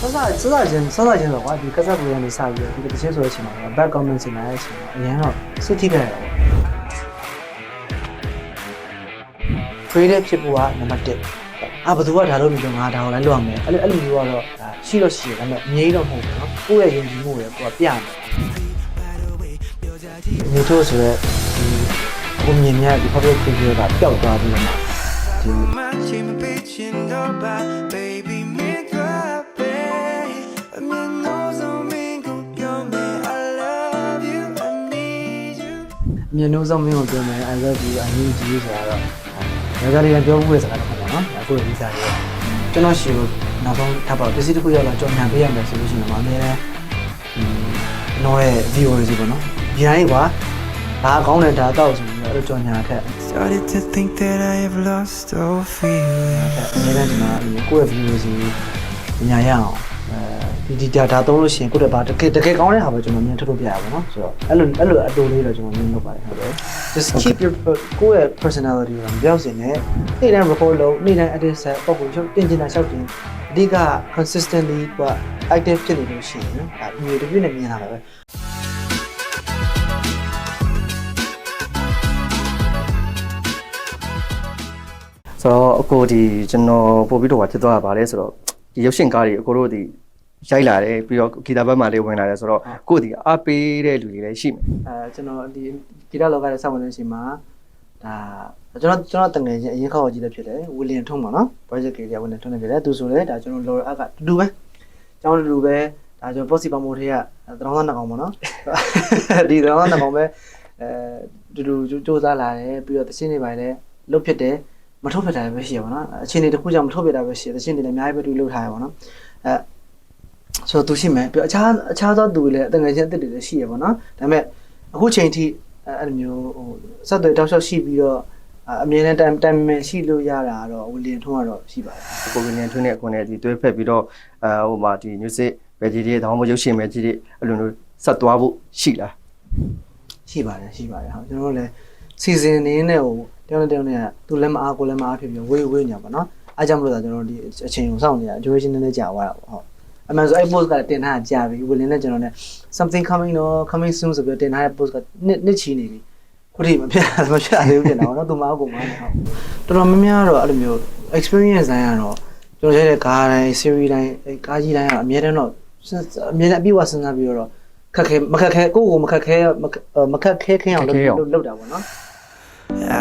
စစစစချင်းစစချင်းတော့ကွာဒီကစားပူရနေစပြီးတော့ဒီတချင်းဆိုတဲ့အချိန်မှာ back comment စင်လာတဲ့အချိန်မှာအရင်တော့စစ်ထိခဲ့ရတာပေါ့ creative ဖြစ်ဖို့ကနံပါတ်1အာဘယ်သူကဒါလုပ်ပြီးတော့ငါဒါကိုလည်းလုပ်ရမယ်အဲ့လိုအဲ့လိုမျိုးကတော့ဒါရှိတော့ရှိတယ်ဒါပေမဲ့အငြိမ်းတော့မဟုတ်ဘူးเนาะကိုယ့်ရဲ့ယုံကြည်မှုတွေကိုကပြမယ်မြေထိုးဆိုရဲဒီကိုမြင်မြတ်ဒီ public figure ကပျောက်သွားပြီးတော့မှဒီ အမြင်နှုံးဆုံးမင်းကိုပြောမယ် I love you I need you ဆိုတာတော့ဒါကြလေးကပြောဖို့ရစကားတစ်ခုပေါ့နော်အခုဒီစားရဲကျွန်တော်ရှိလို့နောက်ဆုံးထပ်ပါပစ္စည်းတစ်ခုရောက်လာကြော်ညာပေးရမယ်ဆိုလို့ရှိရင်တော့အများနဲ့နော်ရဲ့ viewer စီပေါ့နော်ဒီတိုင်းကွာဒါကောင်းတယ်ဒါတော့ဆိုပြီးတော့အဲ့လိုကြော်ညာထက် started to think that I have lost all feeling အများနဲ့ကျွန်တော်ကိုယ့်ရဲ့ viewer စီညာရအောင်အဲ ဒီဒီဒါဒါသုံးလို့ရှိရင်ကိုယ့်ရဲ့ဘာတကယ်တကယ်ကောင်းတဲ့ဟာပဲကျွန်တော်မြင်ထုတ်လို့ပြရပါတော့ဆိုတော့အဲ့လိုအဲ့လိုအတူလေးတော့ကျွန်တော်မြင်လုပ်ပါတယ်ဟုတ်တယ် just keep your ကိုယ့်ရဲ့ personality ကိုမပြောင်းစင်နဲ့နေ့တိုင်း record လုပ်နေ့တိုင်း edit set ပုံကိုချုပ်တင်ကျင်တာရှောက်တင်အဓိက consistently က active ဖြစ်နေလို့ရှိရင်ဒါမျိုးတစ်ပြည့်နဲ့မြင်လာတာပဲဆိုတော့အကိုဒီကျွန်တော်ပို့ပြီးတော့ဖြစ်သွားတာဗါလဲဆိုတော့ဒီရုပ်ရှင်ကားတွေအကိုတို့ဒီ ရိုက်လာတယ်ပြီးတော့ဂီတာဘက်မှာလေးဝင်လာတယ်ဆိုတော့ကိုဒီအားပေးတဲ့လူတွေလည်းရှိမယ်အဲကျွန်တော်ဒီဂီတလောကရဲ့စောင့်ဝင်နေချိန်မှာဒါကျွန်တော်ကျွန်တော်တငယ်ချင်းအရင်ခေါက်ကြီးလည်းဖြစ်တယ်ဝီလီယံထုံးပါနော် project ကြီးကဝီလီယံထုံးနေဖြစ်တယ်သူဆိုလည်းဒါကျွန်တော်လော်ရအကတူတူပဲကျွန်တော်တူတူပဲဒါကျွန်တော် post ပါမို့ထေးကတရောင်းသားနှစ်ကောင်ပေါ့နော်ဒီတရောင်းသားနှစ်ကောင်ပဲအဲတူတူစူးစမ်းလာတယ်ပြီးတော့တချင်းတွေပါလေလုတ်ဖြစ်တယ်မထုတ်ဖြစ်တာပဲရှိရပါတော့အချင်းတွေတစ်ခုကြောင့်မထုတ်ဖြစ်တာပဲရှိတယ်တချင်းတွေလည်းအများကြီးပဲတူလုတ်ထားရပါတော့အဲ ဆိုတော့သူရှိမယ်ပြီးတော့အခြားအခြားသောသူတွေလည်းတငယ်ချင်းအစ်စ်တွေလည်းရှိရပါတော့ဒါပေမဲ့အခုချိန်ထိအဲအဲ့လိုမျိုးဟိုဆက်သွယ်တောက်လျှောက်ရှိပြီးတော့အမြင်နဲ့တိုင်တိုင်မင်ရှိလို့ရတာတော့ဝီလီယံထုံးကတော့ရှိပါတယ်ကိုကင်းနေထွန်းတဲ့အကွန်နဲ့ဒီတွဲဖက်ပြီးတော့အဲဟိုမှာဒီ music ပဲကြီးတွေတောင်းမရုပ်ရှင်ပဲကြီးတွေအဲ့လိုမျိုးဆက်သွားဖို့ရှိလားရှိပါတယ်ရှိပါတယ်ဟုတ်ကျွန်တော်တို့လည်းစီစဉ်နေနဲ့ဟိုတယောက်နဲ့တယောက်နဲ့သူလည်းမအားကိုလည်းမအားဖြစ်ပြီးဝေးဝေးနေပါတော့အားကြောင့်မလို့သာကျွန်တော်တို့ဒီအချိန်ကိုစောင့်နေတာ duration နည်းနည်းကြာသွားတာပေါ့ဟုတ် အမှန်ဆိုအဲ့ post ကတင်ထားကြာပြီဝေလင်းနဲ့ကျွန်တော်နဲ့ something coming တော့ coming soon ဆိုပြီးတင်ထားတဲ့ post ကနှစ်နှစ်ချီနေပြီခုထိမဖြစ်မဖြစ်သေးဘူးပြင်တော့နော်သူမအားကိုမအားနေဟုတ်တော်တော်များများတော့အဲ့လိုမျိုး experience တိုင်းကတော့ကျွန်တော်ရိုက်တဲ့ကားတိုင်း series တိုင်းကားကြီးတိုင်းကတော့အများတန်းတော့အများနဲ့အပြည့်အဝစဉ်းစားပြီးတော့ခက်ခဲမခက်ခဲကိုယ့်ကိုမခက်ခဲမခက်ခဲခင်းအောင်လုပ်လုပ်တာပေါ့နော်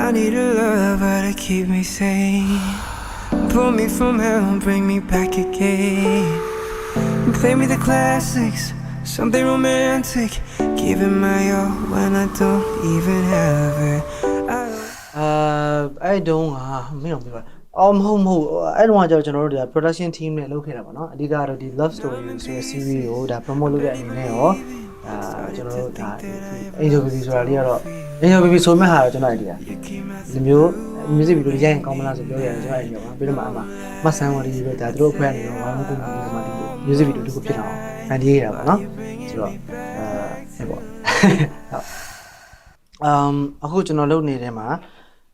I need a lover to keep me sane pull me from hell and bring me back again play me the classics something romantic give it my all when I don't even have it I don't အာအဲ့တုန်းကမင်းအောင်ပြောပါအော်မဟုတ်မဟုတ်အဲ့တုန်းကကျတော့ကျွန်တော်တို့ဒါ production team နဲ့လုပ်ခဲ့တာပေါ့နော်အဓိကတော့ဒီ love story ဆိုတဲ့ series ကိုဒါ promote လုပ်တဲ့အနေနဲ့ရောဒါကျွန်တော်တို့ဒါ Angel Baby ဆိုတာလေးကတော့ Angel Baby ဆိုမဲ့ဟာတော့ကျွန်တော် idea ဒီမျိုး music video ရိုက်ရင်ကောင်းမလားဆိုပြောရတယ်ကျွန်တော် idea ပါပြီးတော့မှအမှမဆန်းဝရီပဲဒါသူတို့အဖွဲ့ကနေတော့ဝိုင်းဝန်းကူညီပြီးမှဒီ music video တစ်ခုဖြစ်အောင်ဖန်တီးရတာပေါ့နော်ဆိုတော့အဲပေါ့ဟုတ် um အခုကျွန်တော်လုပ်နေတဲ့မှာ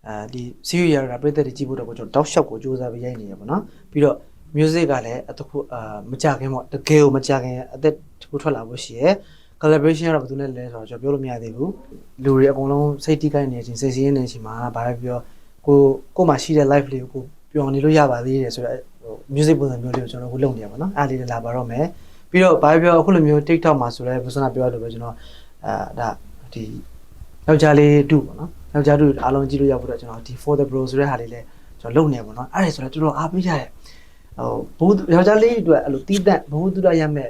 အဲဒီ series ရတာပြည်သက်တွေကြည့်ဖို့တော့ကျွန်တော်တောက်လျှောက်ကိုစူးစမ်းပြီးရိုက်နေရပါတော့ပြီးတော့ music ကလည်းအတခုအာမကြခင်ပေါ့တကယ်ကိုမကြခင်အသက်တစ်ခုထွက်လာဖို့ရှိရယ် collaboration ကတော့ဘယ်သူနဲ့လဲဆိုတော့ကျွန်တော်ပြောလို့မရသေးဘူးလူတွေအကုန်လုံးစိတ်တိကိုင်းနေချင်းစိတ်စည်းနေချင်းမှာဘာပဲပြောကိုကိုမှရှိတဲ့ live လေးကိုကိုပျော်နေလို့ရပါသေးတယ်ဆိုတော့ဟို music ပုံစံမျိုးလေးကိုကျွန်တော်အခုလုပ်နေရပါတော့အားလေးလည်းလာပါတော့မယ်ပြီးတော့ဘာပဲပြောအခုလိုမျိုး TikTok မှာဆိုတော့ဘုစနာပြောရလို့ပဲကျွန်တော်အာဒါဒီယောက်ျားလေးတူပေါ့နော်ယောက်ျားတူအားလုံးကြည့်လို့ရဖို့တော့ကျွန်တော်ဒီ for the bro ဆိုတဲ့ဟာလေးလဲကျွန်တော်လုပ်နေပါတော့အဲ့ဒါဆိုတော့တော်တော်အားပေးကြတယ်ဟိုဘိုးယောက်ျားလေးအတွက်အဲ့လိုတီးတန့်ဘိုးတူရရမဲ့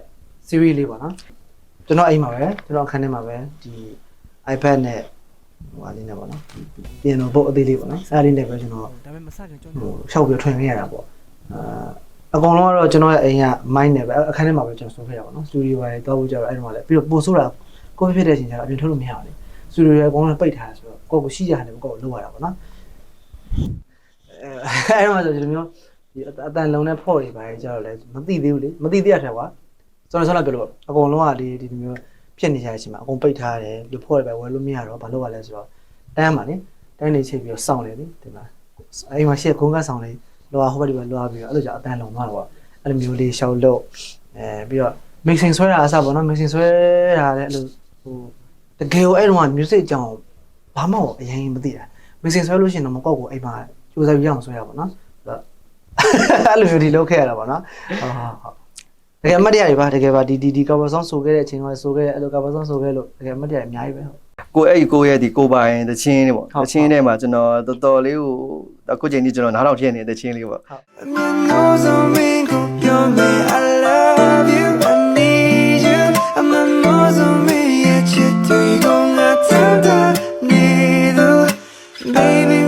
series လေးပေါ့နော်ကျွန်တော်အိမ်မှာပဲကျွန်တော်အခန်းထဲမှာပဲဒီ iPad နဲ့ဟိုဟာလေးနဲ့ပေါ့နော်ပြင်တော့ပုတ်အသေးလေးပေါ့နော်အဲ့ဒါလေးနဲ့ပဲကျွန်တော်ဒါပေမဲ့မစခင်ကျွန်ဟိုရှောက်ပြီးထွင်ခဲ့ရတာပေါ့ အာအကောင်လုံးကတော့ကျွန်တော်ရဲ့အိမ်က mind နဲ့ပဲအခန်းထဲမှာပဲကျွန်တော်ဆုံးခဲ့ရပါတော့စတူဒီယိုပဲတောက်ဖို့ကြတော့အဲ့ဒီမှာလည်းပြီးတော့ပို့ဆိုးတာကိုဖြစ်တဲ့အချိန်ကျတော့အပြင်ထုတ်လို့မရဘူးလေစတူဒီယိုရဲ့အကောင်လုံးပိတ်ထားတာဆိုတော့ကိုယ့်ကိုရှိကြတယ်ကိုယ့်ကိုလုပ်ရတာပေါ့နော်အဲအဲ့တော့ဆိုဒီလိုမျိုးဒီအတန်လုံးနဲ့ဖော့တွေပါကြတော့လည်းမသိသေးဘူးလေမသိသေးရတဲ့ကွာကျွန်တော်ဆက်လာပြောလို့အကောင်လုံးကဒီဒီလိုမျိုးဖြစ်နေကြတဲ့အချိန်မှာအကုန်ပိတ်ထားတယ်လူဖော့တွေပဲဝယ်လို့မရတော့ဘာလို့ပါလဲဆိုတော့တန်းပါလေတန်းနေချိန်ပြီးတော့စောင့်နေတယ်ဒီမှာအိမ်မှာရှေ့ခုံးကဆောင်လေး လောဟိုဘက်ဒီဘက်လောပြီးတော့အဲ့လိုကြောင့်အတန်လုံသွားတော့ပေါ့အဲ့လိုမျိုးလေးရှောက်လို့အဲအဲပြီးတော့ mixing ဆွဲတာအစားပေါ့နော် mixing ဆွဲတာလည်းအဲ့လိုဟိုတကယ်ကိုအဲ့တော့ music အကြောင်းဘာမှအရင်မသိတာ mixing ဆွဲလို့ရှိရင်တော့မကောက်ကိုအိမ်မှာစူးစမ်းပြအောင်ဆွဲရပါတော့ဆိုတော့အဲ့လိုမျိုးဒီလုပ်ခဲ့ရတာပေါ့နော်ဟုတ်ဟုတ်ဟုတ်တကယ်အမှတ်တရတွေပါတကယ်ပါဒီဒီဒီ cover song ဆိုခဲ့တဲ့အချိန်ကဆိုခဲ့အဲ့လို cover song ဆိုခဲ့လို့တကယ်အမှတ်တရအများကြီးပဲဟုတ် ကိုအဲ့ဒီကိုရဲ့ဒီကိုပိုင်တချင်းလေးပေါ့ဟုတ်တချင်းထဲမှာကျွန်တော်တော်တော်လေးကိုအခုချိန်ကြီးကျွန်တော်နားထောင်ဖြစ်နေတဲ့တချင်းလေးပေါ့ knows on me, you're me. I love you, I need you. I'm a knows on me, yeah, you do. You gonna tell that neither. Baby, me, I'm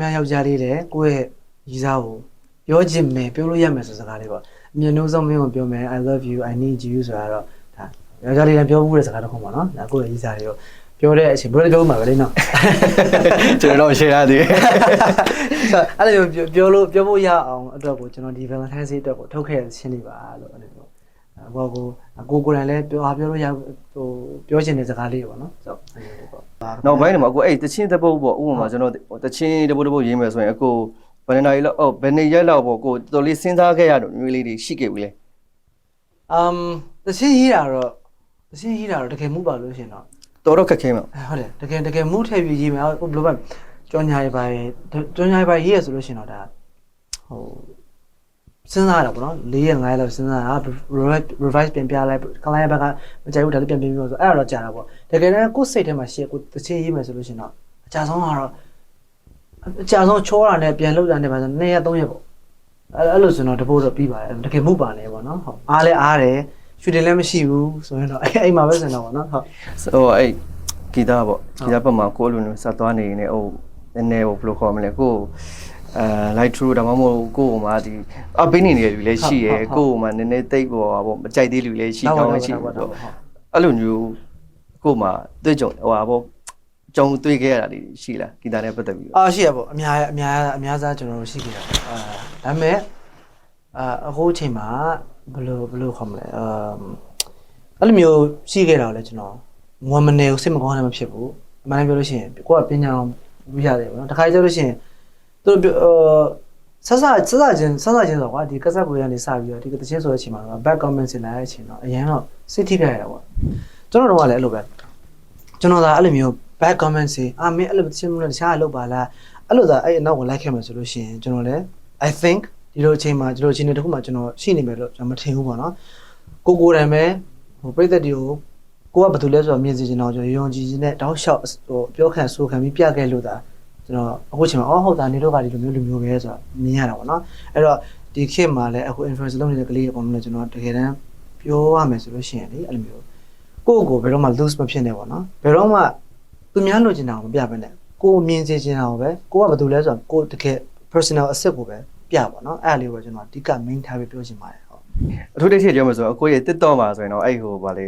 တော်တော်များများယောက်ျားလေးတဲ့ကိုယ့်ရဲ့ရီစားကိုပြောချင်မယ်ပြောလို့ရမယ်ဆိုစကားလေးပေါ့အမြင်နှုံးဆုံးမင်းကိုပြောမယ် I love you I need you ဆိုတာတော့ဒါယောက်ျားလေးလည်းပြောဘူးတဲ့စကားတစ်ခုပေါ့နော်ဒါကိုယ့်ရဲ့ရီစားလေးကိုပြောတဲ့အချိန်ဘယ်လိုပြောမှာပဲလေနော်ကျွန်တော်တော့ share ရသေးတယ်ဆိုတော့အဲ့လိုမျိုးပြောလို့ပြောဖို့ရအောင်အတွက်ကိုကျွန်တော်ဒီ Valentine's Day အတွက်ကိုထုတ်ခဲ့တဲ့ရှင်းနေပါလို့အဲ့လို မျိုးအကိုကိုကိုကိုယ်တိုင်လည်းပြောဟာပြောလို့ရဟိုပြောချင်တဲ့စကားလေးပေါ့နော်ဆိုတော့အဲ့လိုလေးပေါ့နောက်ပိုင်းမှာအခုအဲ့တချင်းတစ်ပုတ်ပေါ့ဥပမာကျွန်တော်တချင်းတစ်ပုတ်တစ်ပုတ်ရေးမယ်ဆိုရင်အခုဘယ်နှစ်နာရီလောက်အော်ဘယ်နှစ်ရက်လောက်ပေါ့ကိုတော်တော်လေးစဉ်းစားခဲ့ရတော့မျိုးလေးတွေရှိခဲ့ပြီလေအမ်တချင်းရေးတာတော့တချင်းရေးတာတော့တကယ်မှုပါလို့ရှရင်တော့တော်တော့ခက်ခဲမှာဟုတ်တယ်တကယ်တကယ်မှုထည့်ပြီးရေးမယ်ဟိုဘယ်လိုပဲကြောညာရေးပါကြောညာရေးပါရေးရဆိုလို့ရှရင်တော့ဒါဟို စဉ်းစားရတာပေါ့နော်၄ရက်၅ရက်လောက်စဉ်းစားတာ revise revise ပြန်ပြလိုက် client ဘက်ကမကြိုက်ဘူးဒါလည်းပြန်ပြင်ပြီးဆိုအဲ့ဒါတော့ကြာတာပေါ့တကယ်တမ်းကိုယ်စိတ်ထဲမှာရှေ့ကိုတချင်းရေးမယ်ဆိုလို့ရှရင်တော့အကြဆုံးကတော့အကြဆုံးချောတာနဲ့ပြန်လောက်တာနဲ့ပါဆို2ရက်3ရက်ပေါ့အဲ့အဲ့လိုဆိုတော့တပိုးတော့ပြီးပါတယ်တကယ်မှုပါနေပေါ့နော်ဟုတ်အားလဲအားတယ်ရွှေတယ်လည်းမရှိဘူးဆိုရင်တော့အဲ့အိမ်မှာပဲဆိုတော့ပေါ့နော်ဟုတ်ဆိုတော့အဲ့ဂီတပေါ့ဂီတဘက်မှာကိုယ်လိုမျိုးစသွားနေနေဟိုနည်းနည်းဟိုဘယ်လိုခေါ်မလဲကို အဲ light true ဒါမှမဟုတ်ကိုယ်ဟိုမှာဒီအပေးနေနေလူလည်းရှိရယ်ကိုယ်ဟိုမှာနည်းနည်းတိတ်ပေါ့ပေါ့မကြိုက်သေးလူလည်းရှိကောင်းလည်းရှိတော့အဲ့လိုမျိုးကိုယ်မှာတွေ့ကြုံဟိုဟာပေါ့ကြုံတွေ့ခဲ့ရတာတွေရှိလားဂီတနဲ့ပတ်သက်ပြီးအာရှိရပေါ့အများအများအများစားကျွန်တော်တို့ရှိခဲ့တာပေါ့အာဒါပေမဲ့အာအခုအချိန်မှာဘယ်လိုဘယ်လိုခေါ်မလဲအာအဲ့လိုမျိုးရှိခဲ့တာကိုလည်းကျွန်တော်ငွေမနေကိုစိတ်မကောင်းလည်းမဖြစ်ဘူးအမှန်တမ်းပြောလို့ရှိရင်ကိုကပညာအောင်ပြရတယ်ပေါ့နော်တခါကျလို့ရှိရင် သူတို့အာဆဆဆဆချင်းဆဆချင်းဆိုကွာဒီကစားကိုရနေစပြီးတော့ဒီတချင်းဆိုတဲ့အချိန်မှာတော့ back comment စင်လာတဲ့အချိန်တော့အရင်တော့စိတ်ထိခိုက်ရတာပေါ့ကျွန်တော်တို့ကလည်းအဲ့လိုပဲကျွန်တော်သာအဲ့လိုမျိုး back comment စီအာမင်းအဲ့လိုတချင်းမလို့တခြားအလုပ်ပါလားအဲ့လိုသာအဲ့အနောက်ကိုလိုက်ခဲ့မယ်ဆိုလို့ရှိရင်ကျွန်တော်လည်း I think ဒီလိုအချိန်မှာဒီလိုအချိန်တွေတစ်ခုမှကျွန်တော်ရှိနေမယ်လို့ကျွန်တော်မထင်ဘူးပေါ့နော်ကိုကိုယ်တိုင်ပဲဟိုပြည့်သက်တွေကိုကိုကဘာလို့လဲဆိုတော့မြင်စီချင်တော့ကျွန်တော်ယုံကြည်ခြင်းနဲ့တောက်လျှောက်ဟိုပြောခံဆိုခံပြီးပြခဲ့လို့သာ ကျွန်တော်အခုချိန်မှာအော်ဟုတ်တာနေတော့ကဒီလိုမျိုးလူမျိုးပဲဆိုတော့မြင်ရတာပေါ့နော်အဲ့တော့ဒီခေတ်မှာလည်းအခု influence လုပ်နေတဲ့ကလေးတွေအကုန်လုံးလည်းကျွန်တော်တကယ်တမ်းပြောရမယ်ဆိုလို့ရှိရင်လေအဲ့လိုမျိုးကိုယ့်ကိုယ်ဘယ်တော့မှ lose မဖြစ်နဲ့ပေါ့နော်ဘယ်တော့မှသူများလိုချင်တာကိုမပြဘဲနဲ့ကိုယ်မြင်စေချင်တာကိုပဲကိုကဘာလို့လဲဆိုတော့ကိုယ်တကယ် personal asset ကိုပဲပြပါတော့အဲ့ဒါလေးကိုကျွန်တော်အဓိက main ထားပြီးပြောချင်ပါတယ်ဟုတ်အထူးတိတ်ထိပြောမှဆိုတော့အကိုရဲ့ TikTok မှာဆိုရင်တော့အဲ့ဟိုဗာလေ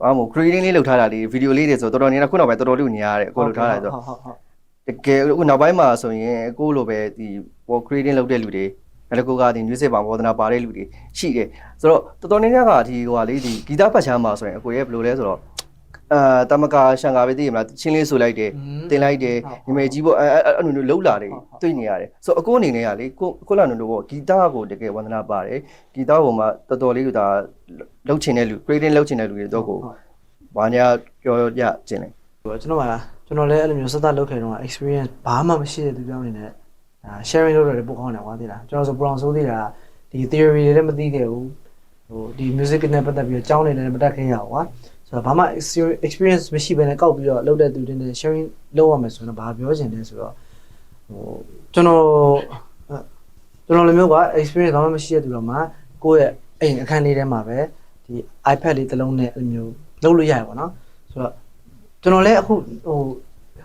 ဘာမို့ creating လေးလုပ်ထားတာလေးဗီဒီယိုလေးတွေဆိုတော်တော်နေတာခုနောက်ပိုင်းတော်တော်လေးကိုညရတယ်အကိုလုပ်ထားတာဆိုဟုတ်ဟု တ်ဟုတ်တကယ်အခုနောက်ပိုင်းမှာဆိုရင်အကိုလိုပဲဒီဟို creating လုပ်တဲ့လူတွေနောက်တစ်ခုကဒီ newspaper ဘောဒနာပါတဲ့လူတွေရှိတယ်ဆိုတော့တော်တော်များများကဒီဟိုဟာလေးဒီဂီတပတ်ချမ်းမှာဆိုရင်အကိုရဲ့ဘယ်လိုလဲဆိုတော့အာတမကာရှန်ကာပဲသိရမလားချင်းလေးဆိုလိုက်တယ်တင်လိုက်တယ်ညီမကြီးပေါ့အဲအဲ့လိုမျိုးလှုပ်လာတယ်တွေ့နေရတယ်ဆိုတော့အကိုအနေနဲ့ကလေကိုကိုလာနုလို့ပေါ့ဂီတကိုတကယ်ဝန္ဒနာပါတယ်ဂီတပေါ်မှာတော်တော်လေးကဒါလှုပ်ချင်တဲ့လူ creating လှုပ်ချင်တဲ့လူတွေတော့ကိုဘာညာပြောရခြင်းလဲဟိုကျွန်တော်က ကျွန်တော်လည်းအဲ့လိုမျိုးစသလုပ်ခဲ့တော့ experience ဘာမှမရှိတဲ့သူပြောင်းနေနဲ့ဒါ sharing လုပ်ရတယ်ပိုကောင်းတယ်ကွာသိလားကျွန်တော်ဆို brown ဆိုသေးတာဒီ theory တွေလည်းမသိခဲ့ဘူးဟိုဒီ music နဲ့ပတ်သက်ပြီးတော့ကြောင်းနေလည်းမတက်ခင်ရအောင်ကွာဆိုတော့ဘာမှ experience မရှိဘဲနဲ့ကောက်ပြီးတော့လုပ်တဲ့သူတွေနဲ့ sharing လုပ်ရမယ်ဆိုတော့ဘာပြောချင်လဲဆိုတော့ဟိုကျွန်တော်ကျွန်တော်လည်းမျိုးကွာ experience ဘာမှမရှိတဲ့သူတော့မှကိုယ့်ရဲ့အိမ်အခန်းလေးထဲမှာပဲဒီ iPad လေးတစ်လုံးနဲ့အဲ့လိုမျိုးလုပ်လို့ရတယ်ပေါ့နော်ဆိုတော့ ကျွန်တော်လည်းအခုဟို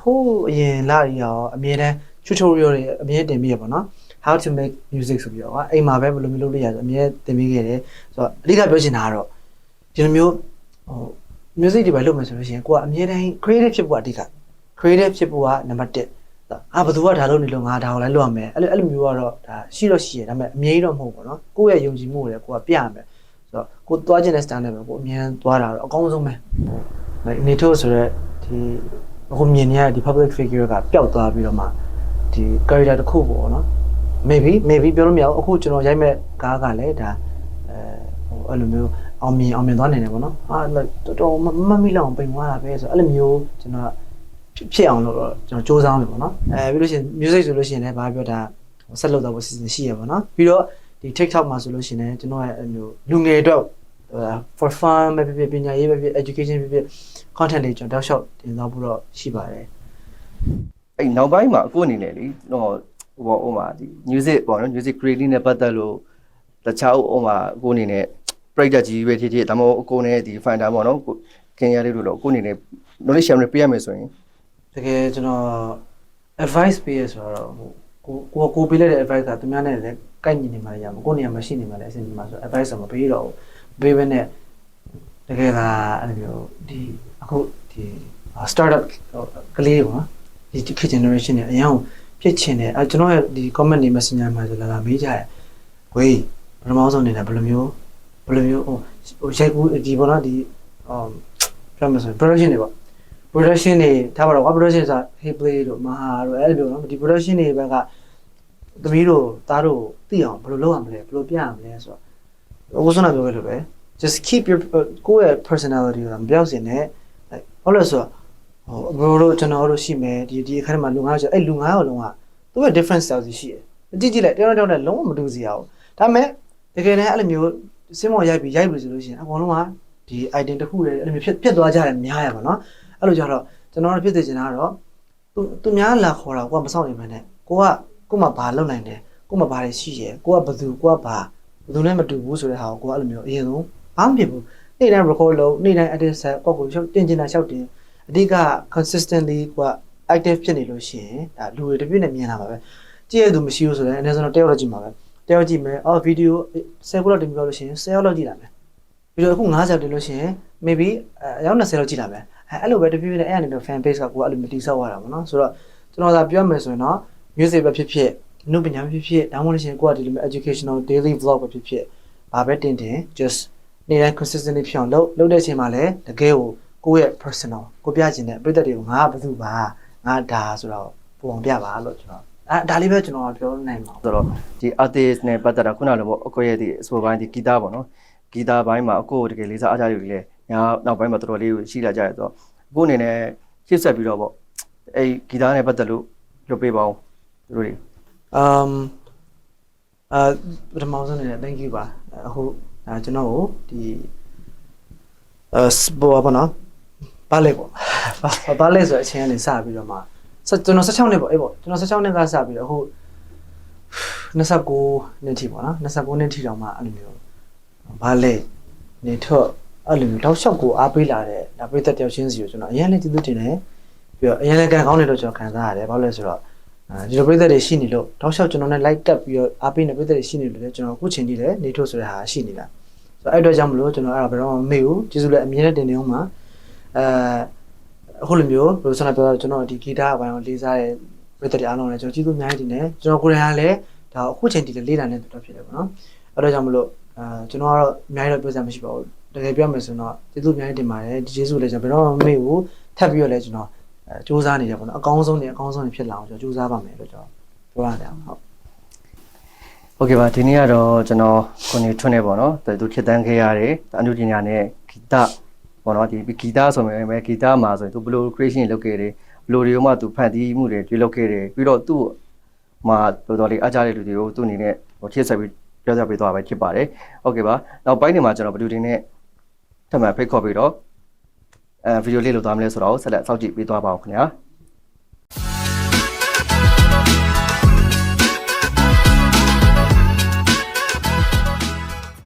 ဟိုးအရင်လာရီရောအမြဲတမ်း tutorial တွေအမြဲတင်ပြီးရပါတော့ how to make music ဆိုပြီးတော့ကွာအိမ်မှာပဲဘယ်လိုမျိုးလုပ်လို့ရဆိုအမြဲတင်ပြီးခဲ့တယ်ဆိုတော့အဓိကပြောချင်တာကတော့ဒီလိုမျိုးဟို music တွေပဲလုပ်မယ်ဆိုလို့ရှိရင်ကိုကအမြဲတမ်း creative ဖြစ်ဖို့အဓိက creative ဖြစ်ဖို့ကနံပါတ်1အာဘယ်သူကဒါလုပ်နေလို့ငါဒါကိုလည်းလုပ်ရမယ်အဲ့လိုအဲ့လိုမျိုးကတော့ဒါရှိတော့ရှိရဒါပေမဲ့အမြဲတော့မဟုတ်ဘူးเนาะကိုယ့်ရဲ့ယုံကြည်မှုကိုလည်းကိုကပြရမယ်ဆိုတော့ကိုသွားခြင်းတဲ့ stand နဲ့ပဲကိုအမြဲတမ်းသွားတာတော့အကောင်းဆုံးပဲ like နေထိုးဆိုတော့ဒီဒီအခုမြင်နေရတဲ့ဒီ public figure ကပျောက်သွားပြီးတော့မှဒီ character တစ်ခုပေါ့နော် maybe maybe ပြောလို့မရဘူးအခုကျွန်တော်ရိုက်မဲ့ကားကလည်းဒါအဲဟိုအဲ့လိုမျိုးအောင်မြင်အောင်မြင်သွားနိုင်တယ်ပေါ့နော်အာတော်တော်မမမိလောက်အောင်ပိန်သွားတာပဲဆိုတော့အဲ့လိုမျိုးကျွန်တော်ဖြစ်ဖြစ်အောင်လို့တော့ကျွန်တော်စူးစမ်းမယ်ပေါ့နော်အဲပြီးလို့ရှိရင် music ဆိုလို့ရှိရင်လည်းဘာပြောတာဆက်လုပ်တော့ဖို့စီစဉ်ရှိရပါတော့ပြီးတော့ဒီ TikTok မှာဆိုလို့ရှိရင်လည်းကျွန်တော်ရဲ့အဲ့လိုလူငယ်အတွက် for fun ပဲဖြစ်ဖြစ်ပညာရေးပဲဖြစ် education ပဲဖြစ် content တွေကျွန်တော်တောက်လျှောက်တင်သွားဖို့တော့ရှိပါတယ်အဲ့နောက်ပိုင်းမှာအခုအနေနဲ့လေတော့ဟိုဟိုမှာဒီ music ပေါ့နော် music creating နဲ့ပတ်သက်လို့တခြားဟိုမှာအခုအနေနဲ့ project ကြီးပဲဖြစ်ဖြစ်ဒါမှမဟုတ်အခုနဲ့ဒီ finder ပေါ့နော်ကိုခင်ရလေးတို့တော့အခုအနေနဲ့ knowledge share ပေးရမယ်ဆိုရင်တကယ်ကျွန်တော် advice ပေးရဆိုတော့ဟိုကိုကိုကိုပေးလိုက်တဲ့ advice ကသူများနဲ့လည်းကိုက်ညီနေမှလည်းရမှာကိုယ့်နေရာမှာရှိနေမှလည်းအဆင်ပြေမှာဆို advice တော့မပေးတော့ဘူးပေးဘဲနဲ့ တကယ်ကအဲ့လိုမျိုးဒီအခုဒီ startup ကလေးပေါ့နော်ဒီခေတ် generation နဲ့အရင်ဖြစ်ချင်တယ်အဲကျွန်တော်ရဲ့ဒီ comment တွေ messenger မှာဆိုလာလာမေးကြတယ်ဝေးပထမဆုံးနေတာဘယ်လိုမျိုးဘယ်လိုမျိုးဟိုဟိုရိုက်ကူးဒီပေါ့နော်ဒီဟိုပြောမှဆို production တွေပေါ့ production တွေထားပါတော့ web production ဆိုတာ hey play တို့မဟာတို့အဲ့လိုမျိုးနော်ဒီ production တွေဘက်ကသမီးတို့သားတို့သိအောင်ဘယ်လိုလုပ်ရမလဲဘယ်လိုပြရမလဲဆိုတော့ဟိုစနာပြောခဲ့လို့ပဲ just keep your ကိုယ့်ရဲ့ personality ကိုမပြောက်စင်နဲ့ဟုတ်လို့ဆိုတော့ဟိုဘရိုတို့ကျွန်တော်တို့ရှိမယ်ဒီဒီအခါမှာလူငါးဆိုအဲ့လူငါးရောလုံးကသူက different style စီရှိတယ်ကြည့်ကြည့်လိုက်တယောက်တစ်ယောက်နဲ့လုံးဝမတူစီရအောင်ဒါပေမဲ့တကယ်တမ်းအဲ့လိုမျိုးစင်းမော်ရိုက်ပြီးရိုက်ပြီဆိုလို့ရှိရင်အကုန်လုံးကဒီ item တစ်ခုတည်းအဲ့လိုမျိုးဖြစ်ဖြစ်သွားကြတယ်များရပါတော့အဲ့လိုကြတော့ကျွန်တော်တို့ဖြစ်သေးချင်တာကတော့သူသူများလာခေါ်တာကိုကမဆောင်နိုင်မှန်းနဲ့ကိုကကိုမှဘာလုပ်နိုင်တယ်ကိုမှဘာတွေရှိရဲကိုကဘသူကိုကဘာဘသူနဲ့မတူဘူးဆိုတဲ့ဟာကိုကိုကအဲ့လိုမျိုးအရင်ဆုံး ဘာမှမဖြစ်ဘူးနေ့တိုင်း record လုပ်နေ့တိုင်း edit ဆက်ကိုကိုရှောက်တင်ချင်တာရှောက်တင်အဓိက consistently ကိုက active ဖြစ်နေလို့ရှိရင်ဒါလူတွေတစ်ပြည့်နဲ့မြင်လာပါပဲကြည့်ရသူမရှိဘူးဆိုရင်အနည်းဆုံးတော့တယောက်တော့ကြည့်မှာပဲတယောက်ကြည့်မယ်အော်ဗီဒီယို10ခုလောက်တင်ပြလို့ရှိရင်10လောက်ကြည့်လာမယ်ဗီဒီယိုအခု90တင်လို့ရှိရင် maybe အယောက်20လောက်ကြည့်လာမယ်အဲအဲ့လိုပဲတဖြည်းဖြည်းနဲ့အဲ့အနေနဲ့ fan base ကကိုကအဲ့လိုမျိုးတိဆောက်ရတာပေါ့နော်ဆိုတော့ကျွန်တော်သာပြောမယ်ဆိုရင်တော့ music ပဲဖြစ်ဖြစ်အနုပညာပဲဖြစ်ဖြစ်ဒါမှမဟုတ်လို့ရှိရင်ကိုကဒီလိုမျိုး educational daily vlog ပဲဖြစ်ဖြစ်ဘာပဲတင်တင် just နေ့တိုင်း consistently ဖြစ်အောင်လုပ်လုပ်တဲ့အချိန်မှာလည်းတကယ်ကိုကိုယ့်ရဲ့ personal ကိုပြချင်တဲ့ပြည်သက်တွေကိုငါကဘယ်သူပါငါဒါဆိုတော့ပုံအောင်ပြပါလို့ကျွန်တော်အဲဒါလေးပဲကျွန်တော်ပြောနိုင်မှာဆိုတော့ဒီ artist နဲ့ပတ်သက်တာခုနလိုပေါ့အကိုရဲ့ဒီအဆိုပိုင်းဒီဂီတပေါ့နော်ဂီတပိုင်းမှာအကိုကိုတကယ်လေးစားအားကြတယ်လေညာနောက်ပိုင်းမှာတော်တော်လေးကိုရှိလာကြရဆိုတော့အခုအနေနဲ့ရှေ့ဆက်ပြီးတော့ပေါ့အဲ့ဂီတနဲ့ပတ်သက်လို့လုပ်ပေးပါဦးသူတို့တွေ um အာပထမဆုံးအနေနဲ့ thank you ပါအခု အဲကျွန်တော်ကိုဒီအဲစဘောပါနော်ပါလေပေါ့ဘာပါလေဆိုအချင်းကနေစပြီးတော့မှဆက်ကျွန်တော်16နှစ်ပေါ့အေးပေါ့ကျွန်တော်16နှစ်ကစပြီးတော့အခု29နှစ်ထိပေါ့နော်29နှစ်ထိတောင်မှအဲ့လိုမျိုးဘာလေနေတော့အဲ့လိုမျိုးတောက်လျှောက်ကိုအားပေးလာတဲ့ဒါပြည်သက်တယောက်ချင်းစီကိုကျွန်တော်အရင်လည်းကျေးဇူးတင်တယ်ပြီးတော့အရင်လည်းကံကောင်းတယ်လို့ကျွန်တော်ခံစားရတယ်ဘာလို့လဲဆိုတော့အဲ ဒီလိုပြည်သက်တွေရှိနေလို့တောက်လျှောက်ကျွန်တော်နဲ့ like တက်ပြီးတော့အားပေးနေပြည်သက်တွေရှိနေလို့လည်းကျွန်တော်အခုချိန်ကြီးလည်းနေထုတ်ဆိုတဲ့ဟာရှိနေတာဆိုတော့အဲ့အတွက်ကြောင့်မလို့ကျွန်တော်အဲ့ဒါဘယ်တော့မှမမေ့ဘူးကျေးဇူးလည်းအမြဲတမ်းတင်နေအောင်ပါအဲအခုလိုမျိုးဘယ်လိုဆိုတော့ပြောတော့ကျွန်တော်ဒီဂီတအပိုင်းကိုလေးစားတဲ့ပြည်သက်တွေအားလုံးလည်းကျွန်တော်ကျေးဇူးအများကြီးတင်တယ်ကျွန်တော်ကိုယ်တိုင်ကလည်းဒါအခုချိန်ကြီးလည်းလေးလာနေတူဖြစ်တယ်ပေါ့နော်အဲ့တော့ကြောင့်မလို့အဲကျွန်တော်ကတော့အများကြီးတော့ပြောစရာမရှိပါဘူးတကယ်ပြောမယ်ဆိုတော့ကျေးဇူးအများကြီးတင်ပါတယ်ဒီကျေးဇူးလည်းကျွန်တော်ဘယ်တော့မှမမေ့ဘူးထပ်ပြီးတော့လည်းကျွန်တော် အဲစူးစမ်းနေတယ်ပေါ့နော်အကောင်းဆုံးနေအကောင်းဆုံးနေဖြစ်လာအောင်ကျွန်တော်စူးစမ်းပါမယ်လို့ကျွန်တော်ပြောရတယ်ဟုတ် โอเคပါဒီနေ့ကတော့ကျွန်တော်ကိုနေထွန်းနေပေါ့နော်သူခေတ်တန်းခဲ့ရတယ်အနုပညာနဲ့ဂီတပေါ့နော်ဒီဂီတဆိုပေမဲ့ဂီတမှာဆိုရင်သူဘယ်လို creation လုပ်ခဲ့တယ်ဘယ်လိုတွေကမှသူဖန်တီးမှုတွေပြုလုပ်ခဲ့တယ်ပြီးတော့သူ့မှာတော်တော်လေးအားကြတဲ့လူတွေကိုသူ့အနေနဲ့ဟိုခေတ်ဆက်ပြီးပြောပြပေးသွားပဲဖြစ်ပါတယ်โอเคပါနောက်ပိုင်းနေမှာကျွန်တော်ဘယ်သူတွေနဲ့ထပ်မံဖိတ်ခေါ်ပြီးတော့ အဲဗီဒီယိုလေးလုပ်သွားမလဲဆိုတော့ဆက်လက်စောင့်ကြည့်ပေးသွားပါအောင်ခင်ဗျာ